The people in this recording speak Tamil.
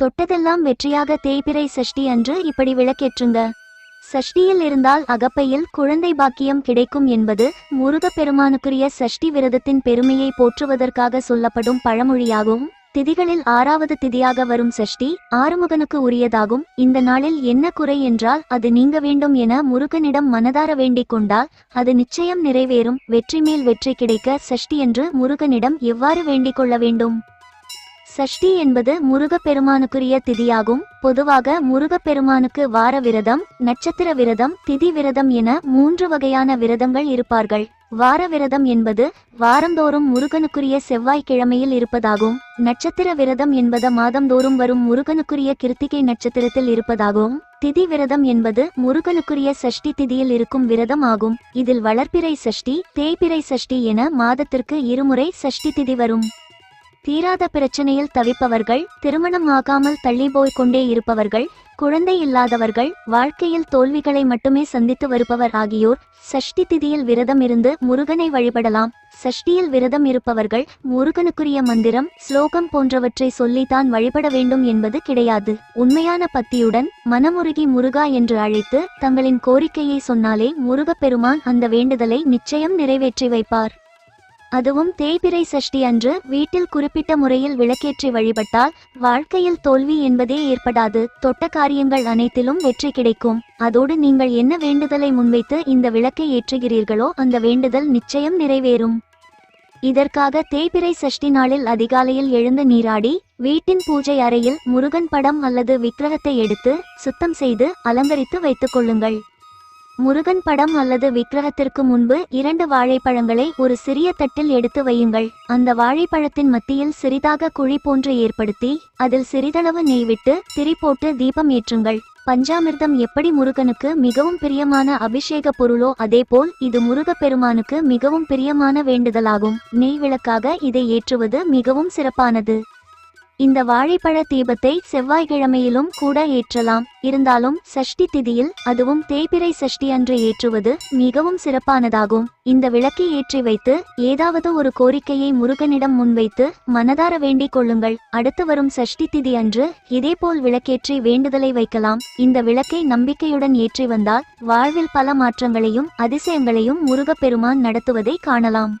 தொட்டதெல்லாம் வெற்றியாக தேய்பிறை சஷ்டி அன்று இப்படி விளக்கேற்றுங்க. சஷ்டியில் இருந்தால் அகப்பையில் குழந்தை பாக்கியம் கிடைக்கும் என்பது முருகப்பெருமானுக்குரிய சஷ்டி விரதத்தின் பெருமையை போற்றுவதற்காக சொல்லப்படும் பழமொழியாகும். திதிகளில் ஆறாவது திதியாக வரும் சஷ்டி ஆறுமுகனுக்கு உரியதாகும். இந்த நாளில் என்ன குறை என்றால் அது நீங்க வேண்டும் என முருகனிடம் மனதார வேண்டிக் கொண்டால் அது நிச்சயம் நிறைவேறும். வெற்றி மேல் வெற்றி கிடைக்க சஷ்டி என்று முருகனிடம் எவ்வாறு வேண்டிக் கொள்ள வேண்டும்? சஷ்டி என்பது முருகப்பெருமானுக்குரிய திதியாகும். பொதுவாக முருகப்பெருமானுக்கு வார விரதம் நட்சத்திர விரதம் திதி விரதம் என மூன்று வகையான விரதங்கள் இருப்பார்கள். வார விரதம் என்பது வாரந்தோறும் முருகனுக்குரிய செவ்வாய்க்கிழமையில் இருப்பதாகும். நட்சத்திர விரதம் என்பது மாதந்தோறும் வரும் முருகனுக்குரிய கிருத்திகை நட்சத்திரத்தில் இருப்பதாகும். திதி விரதம் என்பது முருகனுக்குரிய சஷ்டி திதியில் இருக்கும் விரதம் ஆகும். இதில் வளர்ப்பிறை சஷ்டி தேய்பிறை சஷ்டி என மாதத்திற்கு இருமுறை சஷ்டி திதி வரும். தீராத பிரச்சனையில் தவிப்பவர்கள் திருமணம் ஆகாமல் தள்ளி போய்க் கொண்டே இருப்பவர்கள் குழந்தை இல்லாதவர்கள் வாழ்க்கையில் தோல்விகளை மட்டுமே சந்தித்து வருபவர் ஆகியோர் சஷ்டி திதியில் விரதம் இருந்து முருகனை வழிபடலாம். சஷ்டியில் விரதம் இருப்பவர்கள் முருகனுக்குரிய மந்திரம் ஸ்லோகம் போன்றவற்றை சொல்லித்தான் வழிபட வேண்டும் என்பது கிடையாது. உண்மையான பக்தியுடன் மனமுருகி முருகா என்று அழைத்து தங்களின் கோரிக்கையை சொன்னாலே முருகப்பெருமான் அந்த வேண்டுதலை நிச்சயம் நிறைவேற்றி வைப்பார். அதுவும் தேய்பிரை சஷ்டி அன்று வீட்டில் குறிப்பிட்ட முறையில் விளக்கேற்றி வழிபட்டால் வாழ்க்கையில் தோல்வி என்பதே ஏற்படாது. தொட்ட காரியங்கள் அனைத்திலும் வெற்றி கிடைக்கும். அதோடு நீங்கள் என்ன வேண்டுதலை முன்வைத்து இந்த விளக்கை ஏற்றுகிறீர்களோ அந்த வேண்டுதல் நிச்சயம் நிறைவேறும். இதற்காக தேய்பிரை சஷ்டி நாளில் அதிகாலையில் எழுந்து நீராடி வீட்டின் பூஜை அறையில் முருகன் படம் அல்லது விக்கிரகத்தை எடுத்து சுத்தம் செய்து அலங்கரித்து வைத்துக் கொள்ளுங்கள். முருகன் படம் அல்லது விக்கிரகத்திற்கு முன்பு இரண்டு வாழைப்பழங்களை ஒரு சிறிய தட்டில் எடுத்து வையுங்கள். அந்த வாழைப்பழத்தின் மத்தியில் சிறிதாக குழி போன்று ஏற்படுத்தி அதில் சிறிதளவு நெய் விட்டு திரி போட்டு தீபம் ஏற்றுங்கள். பஞ்சாமிர்தம் எப்படி முருகனுக்கு மிகவும் பிரியமான அபிஷேக பொருளோ அதேபோல் இது முருகப்பெருமானுக்கு மிகவும் பிரியமான வேண்டுதலாகும். நெய் விளக்காக இதை ஏற்றுவது மிகவும் சிறப்பானது. இந்த வாழைப்பழ தீபத்தை செவ்வாய்க்கிழமையிலும் கூட ஏற்றலாம். இருந்தாலும் சஷ்டி திதியில் அதுவும் தேய்பிரை சஷ்டி அன்று ஏற்றுவது மிகவும் சிறப்பானதாகும். இந்த விளக்கை ஏற்றி வைத்து ஏதாவது ஒரு கோரிக்கையை முருகனிடம் முன்வைத்து மனதார வேண்டிக் கொள்ளுங்கள். அடுத்து வரும் சஷ்டி திதி அன்று இதேபோல் விளக்கேற்றி வேண்டுதலை வைக்கலாம். இந்த விளக்கை நம்பிக்கையுடன் ஏற்றி வந்தால் வாழ்வில் பல மாற்றங்களையும் அதிசயங்களையும் முருகப்பெருமான் நடத்துவதை காணலாம்.